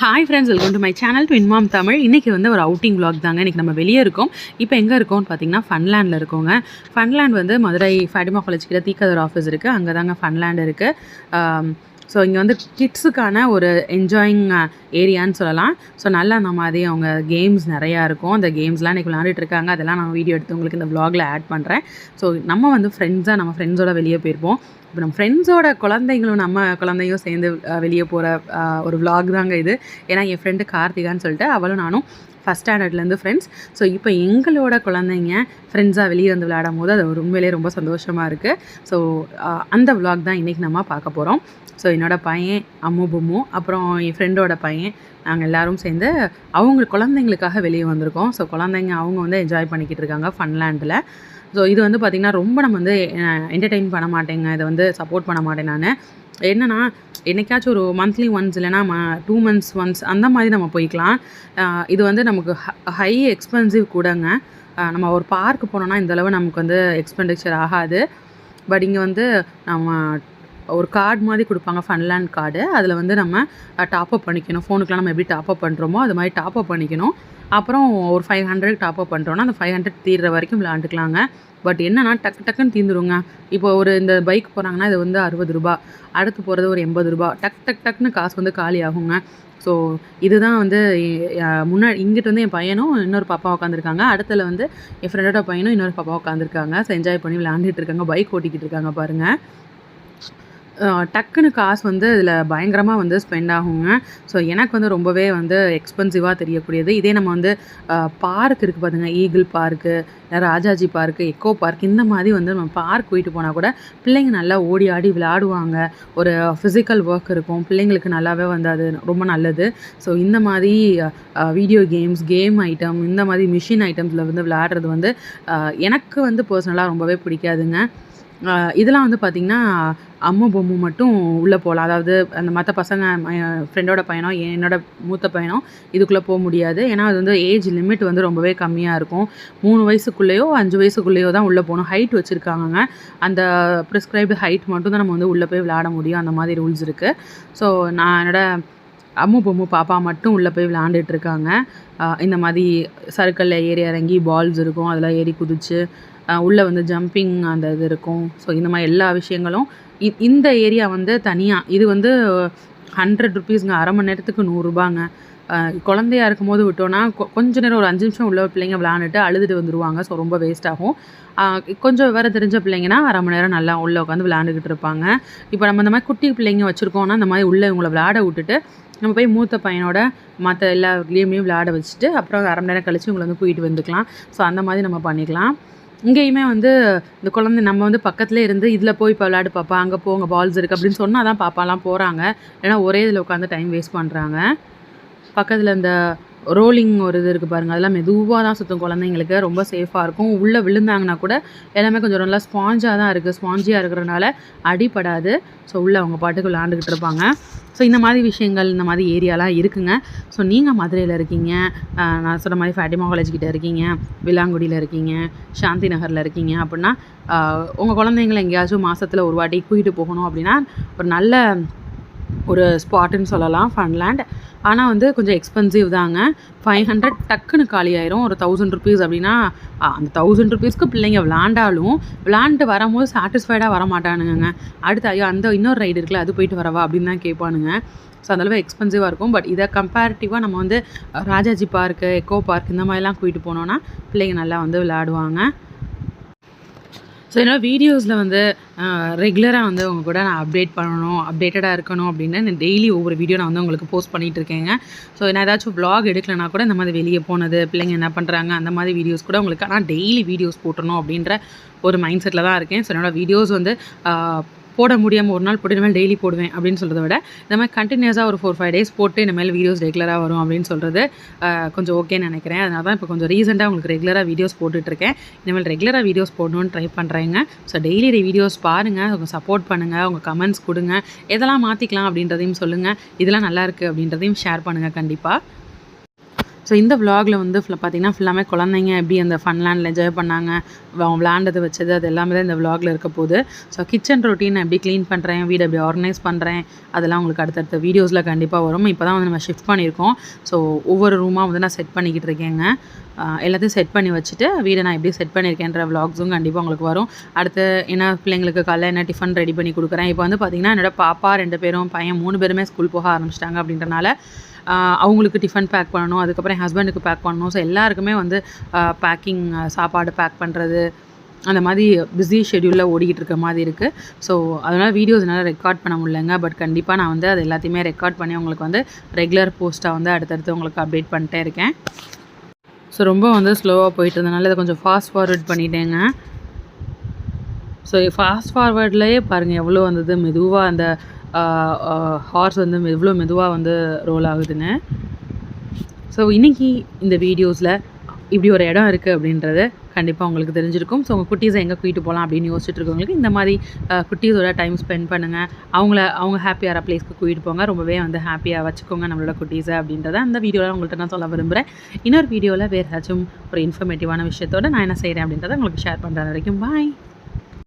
Hi friends welcome to my channel to இன்மாம் Tamil இன்றைக்கி வந்து ஒரு அவுட்டிங் vlog தாங்க. இன்றைக்கி நம்ம வெளியே இருக்கோம். இப்போ எங்கே இருக்கோம்னு பார்த்தீங்கன்னா ஃபன்லேண்டில் இருக்கோங்க. ஃபன்லேண்ட் வந்து மதுரை ஃபடிமா காலேஜ் கிட்ட தீக்கதர் ஆஃபீஸ் இருக்குது அங்கே தாங்க ஃபன்லேண்ட் இருக்குது ஸோ இங்கே வந்து கிட்ஸுக்கான ஒரு என்ஜாயிங் ஏரியான்னு சொல்லலாம். ஸோ நல்லா அந்த மாதிரி அவங்க கேம்ஸ் நிறையா இருக்கும். அந்த கேம்ஸ்லாம் இன்றைக்கி விளையாண்டுட்டு இருக்காங்க. அதெல்லாம் நான் வீடியோ எடுத்து உங்களுக்கு இந்த வ்ளாகில் ஆட் பண்ணுறேன் ஸோ நம்ம வந்து ஃப்ரெண்ட்ஸாக நம்ம ஃப்ரெண்ட்ஸோட வெளியே போயிருப்போம். இப்போ நம்ம ஃப்ரெண்ட்ஸோட குழந்தைங்களும் நம்ம குழந்தையும் சேர்ந்து வெளியே போகிற ஒரு vlog தாங்க இது. ஏன்னா என் ஃப்ரெண்டு கார்த்திகான்னு சொல்லிட்டு அவளும் நானும் ஃபஸ்ட் ஸ்டாண்டர்ட்லேருந்து ஃப்ரெண்ட்ஸ் ஸோ இப்போ எங்களோட குழந்தைங்க ஃப்ரெண்ட்ஸாக வெளியே வந்து விளையாடும் போது அது உண்மையிலே ரொம்ப சந்தோஷமாக இருக்குது ஸோ அந்த vlog தான் இன்றைக்கி நம்ம பார்க்க போகிறோம் ஸோ என்னோடய பையன் அம்மு பொம்மு அப்புறம் என் ஃப்ரெண்டோட பையன் நாங்கள் எல்லோரும் சேர்ந்து அவங்க குழந்தைங்களுக்காக வெளியே வந்திருக்கோம். ஸோ குழந்தைங்க அவங்க வந்து என்ஜாய் பண்ணிக்கிட்டு இருக்காங்க ஃபன்லேண்டில் ஸோ இது வந்து பார்த்திங்கன்னா ரொம்ப நம்ம வந்து என்டர்டெயின் பண்ண மாட்டேங்க. இதை வந்து சப்போர்ட் பண்ண மாட்டேன் நான். என்னன்னா என்னைக்காச்சும் ஒரு மந்த்லி ஒன்ஸ் இல்லைனா ம டூ மந்த்ஸ் ஒன்ஸ் அந்த மாதிரி நம்ம போய்க்கலாம். இது வந்து நமக்கு ஹை எக்ஸ்பென்சிவ் கூடங்க. நம்ம ஒரு பார்க் போனோம்னா இந்த அளவு நமக்கு வந்து எக்ஸ்பெண்டிச்சர் ஆகாது. பட் இங்கே வந்து நம்ம ஒரு கார்டு மாதிரி கொடுப்பாங்க ஃபன்லேண்ட் கார்டு அதில் வந்து நம்ம டாப்அப் பண்ணிக்கணும். ஃபோனுக்குலாம் நம்ம எப்படி டாப்அப் பண்ணுறோமோ அது மாதிரி டாப்அப் பண்ணிக்கணும். அப்புறம் ஒரு ஃபைவ் ஹண்ட்ரட் டாப்அப் பண்ணுறோன்னா அந்த ஃபைவ் ஹண்ட்ரட் தீர்ற வரைக்கும் விளாண்டுக்கலாங்க பட் என்னன்னா டக்கு டக்குன்னு தீந்துருங்க. இப்போ ஒரு இந்த பைக் போகிறாங்கன்னா இது வந்து அறுபது ரூபா. அடுத்து போகிறது ஒரு எண்பது ரூபா. டக் டக் டக்குன்னு காசு வந்து காலி ஆகுங்க. ஸோ இதுதான் வந்து முன்னாடி இங்கிட்டு வந்து என் பையனும் இன்னொரு பாப்பா உட்காந்துருக்காங்க அடுத்தல வந்து என் ஃப்ரெண்டோட பையனும் இன்னொரு பாப்பா உட்காந்துருக்காங்க ஸோ என்ஜாய் பண்ணி விளையாண்டுட்டு இருக்காங்க. பைக் ஓட்டிக்கிட்டு இருக்காங்க பாருங்கள் டக்குன்னு காசு வந்து இதில் பயங்கரமாக வந்து ஸ்பெண்ட் ஆகுங்க. ஸோ எனக்கு வந்து ரொம்பவே வந்து எக்ஸ்பென்சிவாக தெரியக்கூடியது. இதே நம்ம வந்து பார்க் இருக்குது பார்த்துங்க eagle park Rajaji park eco park இந்த மாதிரி வந்து நம்ம பார்க் போயிட்டு போனால் கூட பிள்ளைங்க நல்லா ஓடி ஆடி விளையாடுவாங்க. ஒரு ஃபிசிக்கல் ஒர்க் இருக்கும். பிள்ளைங்களுக்கு நல்லாவே வந்து அது ரொம்ப நல்லது. ஸோ இந்த மாதிரி வீடியோ கேம்ஸ் கேம் ஐட்டம் இந்த மாதிரி மிஷின் ஐட்டம்ஸில் வந்து விளையாடுறது வந்து எனக்கு வந்து பர்சனலாக ரொம்பவே பிடிக்காதுங்க. இதெல்லாம் வந்து பார்த்திங்கன்னா அம்மு பொம்மு மட்டும் உள்ளே போகலாம். அதாவது அந்த மற்ற பசங்க ஃப்ரெண்டோட பையனோ என்னோட மூத்த பையனோ இதுக்குள்ளே போக முடியாது. ஏன்னா அது வந்து ஏஜ் லிமிட் வந்து ரொம்பவே கம்மியாக இருக்கும். மூணு வயசுக்குள்ளேயோ அஞ்சு வயசுக்குள்ளேயோ தான் உள்ளே போகணும். ஹைட் வச்சுருக்காங்க அந்த ப்ரிஸ்கிரைப்டு ஹைட் மட்டும் தான் நம்ம வந்து உள்ளே போய் விளையாட முடியும். அந்த மாதிரி ரூல்ஸ் இருக்குது ஸோ நான் என்னோட அம்மு பொம்மு பாப்பா மட்டும் உள்ளே போய் விளையாண்டுட்டு இருக்காங்க. இந்த மாதிரி சர்க்கிளில் ஏறி இறங்கி பால்ஸ் இருக்கும். அதில் ஏறி குதிச்சு உள்ளே வந்து ஜம்பிங் அந்த இது இருக்கும். ஸோ இந்த மாதிரி எல்லா விஷயங்களும் இ இந்த ஏரியா வந்து தனியாக இது வந்து ஹண்ட்ரட் ருபீஸ்ங்க அரை மணி நேரத்துக்கு நூறுரூபாங்க குழந்தையா இருக்கும்போது விட்டோன்னா கொஞ்ச நேரம் ஒரு அஞ்சு நிமிஷம் உள்ள பிள்ளைங்க விளாண்டுட்டு அழுதுட்டு வந்துடுவாங்க ஸோ ரொம்ப வேஸ்ட் ஆகும். கொஞ்சம் விவரம் தெரிஞ்ச பிள்ளைங்கன்னா அரை மணி நேரம் நல்லா உள்ளே உட்காந்து விளாண்டுக்கிட்டு இருப்பாங்க. இப்போ நம்ம இந்த மாதிரி குட்டி பிள்ளைங்க வச்சுருக்கோம்னா இந்த மாதிரி உள்ளே இவங்களை விளையாட விட்டுட்டு நம்ம போய் மூத்த பையனோட மற்ற எல்லா கேமையும் விளையாட வச்சுட்டு அப்புறம் அரை மணி நேரம் கழிச்சு உங்களை வந்து கூட்டிகிட்டு வந்துக்கலாம். ஸோ அந்த மாதிரி நம்ம பண்ணிக்கலாம். இங்கேயுமே வந்து இந்த குழந்தை நம்ம வந்து பக்கத்துலேயே இருந்து இதில் போய் இப்போ விளையாடு பாப்பா அங்கே போங்க பால்ஸ் இருக்குது அப்படின்னு சொன்னால் தான் பாப்பாலாம் போகிறாங்க ஏன்னா ஒரே இதில் உட்காந்து டைம் வேஸ்ட் பண்ணுறாங்க பக்கத்தில் இந்த ரோலிங் ஒரு இது இருக்குது பாருங்கள் அதெல்லாம் மெதுவாக தான் சுற்றும் குழந்தைங்களுக்கு ரொம்ப சேஃபாக இருக்கும். உள்ளே விழுந்தாங்கன்னா கூட எல்லாமே கொஞ்சம் நல்லா ஸ்பாஞ்சாக தான் இருக்குது ஸ்பாஞ்சியாக இருக்கிறனால அடிப்படாது ஸோ உள்ளே அவங்க பாட்டுக்கு விளாண்டுக்கிட்டு இருப்பாங்க. ஸோ இந்த மாதிரி விஷயங்கள் இந்த மாதிரி ஏரியாலாம் இருக்குங்க. ஸோ நீங்கள் மதுரையில் இருக்கீங்க. நான் சொன்ன மாதிரி ஃபேட்டிமா காலேஜ் கிட்டே இருக்கீங்க. விலாங்குடியில் இருக்கீங்க. சாந்தி நகரில் இருக்கீங்க அப்படின்னா உங்கள் குழந்தைங்களை எங்கேயாச்சும் மாதத்தில் ஒரு வாட்டி கூட்டிகிட்டு போகணும் அப்படின்னா ஒரு நல்ல ஒரு ஸ்பாட்டுன்னு சொல்லலாம் ஃபன்லேண்ட் ஆனால் வந்து கொஞ்சம் எக்ஸ்பென்சிவ் தாங்க. ஃபைவ் ஹண்ட்ரட் டக்குன்னு காலி ஆயிரும். ஒரு தௌசண்ட் ருபீஸ் அப்படின்னா அந்த தௌசண்ட் ருபீஸ்க்கு பிள்ளைங்க விளாண்டாலும் விளாண்டு வரும்போது சாட்டிஸ்ஃபைடாக வர மாட்டானுங்க அடுத்து ஐயோ அந்த இன்னொரு ரைடு இருக்குல்ல அது போயிட்டு வரவா அப்படின்னு தான் கேட்பானுங்க. ஸோ அந்தளவு எக்ஸ்பென்சிவாக இருக்கும். பட் இதை கம்பேரிட்டிவாக நம்ம வந்து ராஜாஜி பார்க்கு எக்கோ பார்க் இந்த மாதிரிலாம் கூட்டிகிட்டு போனோன்னா பிள்ளைங்க நல்லா வந்து விளையாடுவாங்க ஸோ என்னோட வீடியோஸில் வந்து ரெகுலராக வந்து உங்கள் கூட நான் அப்டேட் பண்ணணும் அப்டேட்டடாக இருக்கணும் அப்படின்னு நான் டெய்லி ஒவ்வொரு வீடியோ நான் வந்து உங்களுக்கு போஸ்ட் பண்ணிகிட்டு இருக்கேங்க. ஸோ நான் ஏதாச்சும் வ்ளாக் எடுக்கலைனா கூட இந்த மாதிரி வெளியே போனது பிள்ளைங்க என்ன பண்ணுறாங்க அந்த மாதிரி வீடியோஸ் கூட உங்களுக்கு ஆனால் டெய்லி வீடியோஸ் போட்டணும் அப்படின்ற ஒரு மைண்ட் செட்டில் தான் இருக்கேன். ஸோ என்னோட வீடியோஸ் வந்து போட முடியாமல் ஒரு நாள் போட்டு இனிமேல் டெய்லி போடுவேன் அப்படின்னு சொல்கிறத விட இந்த மாதிரி கண்டினியூஸாக ஒரு ஃபோர் ஃபைவ் டேஸ் போட்டு இனிமேல் வீடியோஸ் ரெகுலராக வரும் அப்படின்னு சொல்கிறது கொஞ்சம் ஓகேன்னு நினைக்கிறேன். அதனால தான் இப்போ கொஞ்சம் ரீசெண்டாக உங்களுக்கு ரெகுலராக வீடியோஸ் போட்டுட்ருக்கேன் இனிமேல் ரெகுலராக வீடியோஸ் போடணும்னு ட்ரை பண்ணுறேங்க ஸோ டெய்லி வீடியோஸ் பாருங்கள் உங்கள் சப்போர்ட் பண்ணுங்கள் உங்கள் கமெண்ட்ஸ் கொடுங்க. எதெல்லாம் மாற்றிக்கலாம் அப்படின்றதையும் சொல்லுங்கள் இதெல்லாம் நல்லா இருக்குது அப்படின்றதையும் ஷேர் பண்ணுங்கள் கண்டிப்பாக ஸோ இந்த vlogல வந்து ஃபுல்லாக பார்த்தீங்கன்னா ஃபுல்லாமே குழந்தைங்க எப்படி அந்த ஃபன்லேண்டில் என்ஜாய் பண்ணாங்க அவங்க விளாண்டது வச்சது அது எல்லாமே தான் இந்த vlogல இருக்க போகுது. ஸோ கிச்சன் ரொட்டீன் எப்படி க்ளீன் பண்ணுறேன் வீடு எப்படி ஆர்கனைஸ் பண்ணுறேன் அதெல்லாம் உங்களுக்கு அடுத்தடுத்த வீடியோஸில் கண்டிப்பாக வரும். இப்போ தான் வந்து நம்ம ஷிஃப்ட் பண்ணியிருக்கோம். ஸோ ஒவ்வொரு ரூமாக வந்து நான் செட் பண்ணிக்கிட்டு இருக்கேங்க. எல்லாத்தையும் செட் பண்ணி வச்சுட்டு வீடை நான் எப்படி செட் பண்ணியிருக்கேன்ற vlogsம் கண்டிப்பாக உங்களுக்கு வரும். அடுத்து என்ன பிள்ளைங்களுக்கு காலைல என்ன டிஃபன் ரெடி பண்ணி கொடுக்குறேன்? இப்போ வந்து பார்த்திங்கன்னா என்னோட பாப்பா ரெண்டு பேரும் பையன் மூணு பேருமே ஸ்கூல் போக ஆரம்பிச்சிட்டாங்க அப்படின்றனால அவங்களுக்கு டிஃபன் பேக் பண்ணணும் அதுக்கப்புறம் என் ஹஸ்பண்டுக்கு பேக் பண்ணணும். ஸோ எல்லாருக்குமே வந்து பேக்கிங் சாப்பாடு பேக் பண்ணுறது அந்த மாதிரி பிஸி ஷெடியூலில் ஓடிக்கிட்டு இருக்க மாதிரி இருக்குது ஸோ அதனால் வீடியோஸ் என்னால் ரெக்கார்ட் பண்ண முடியலங்க. பட் கண்டிப்பாக நான் வந்து அது எல்லாத்தையுமே ரெக்கார்ட் பண்ணி உங்களுக்கு வந்து ரெகுலர் போஸ்ட்டாக வந்து அடுத்தடுத்து உங்களுக்கு அப்டேட் பண்ணிட்டே இருக்கேன். ஸோ ரொம்ப வந்து ஸ்லோவாக போயிட்டு இருந்தனால இதை கொஞ்சம் ஃபாஸ்ட் ஃபார்வர்ட் பண்ணிட்டேங்க. ஸோ ஃபாஸ்ட் ஃபார்வர்ட்லேயே பாருங்கள் எவ்வளோ வந்தது? மெதுவாக அந்த ஹார்ஸ் வந்து எவ்வளோ மெதுவாக வந்து ரோல் ஆகுதுன்னு. ஸோ இன்றைக்கி இந்த வீடியோஸில் இப்படி ஒரு இடம் இருக்குது அப்படின்றது கண்டிப்பாக உங்களுக்கு தெரிஞ்சிருக்கும். ஸோ உங்கள் குட்டீஸை எங்கே கூட்டிகிட்டு போகலாம் அப்படின்னு யோசிச்சுட்டு இருக்கவங்களுக்கு இந்த மாதிரி குட்டீஸோட டைம் ஸ்பெண்ட் பண்ணுங்கள் அவங்கள அவங்க ஹாப்பியாக பிளேஸ்க்கு கூட்டிகிட்டு போங்க. ரொம்பவே வந்து ஹாப்பியாக வச்சுக்கோங்க நம்மளோட குட்டீஸை அப்படின்றத. அந்த வீடியோவில் உங்கள்கிட்ட நான் சொல்ல விரும்புகிறேன் இன்னொரு வீடியோவில் வேறு ஏதாச்சும் ஒரு இன்ஃபர்மேட்டிவான விஷயத்தோட நான் என்ன செய்கிறேன் அப்படின்றத உங்களுக்கு ஷேர் பண்ணுற வரைக்கும். பாய்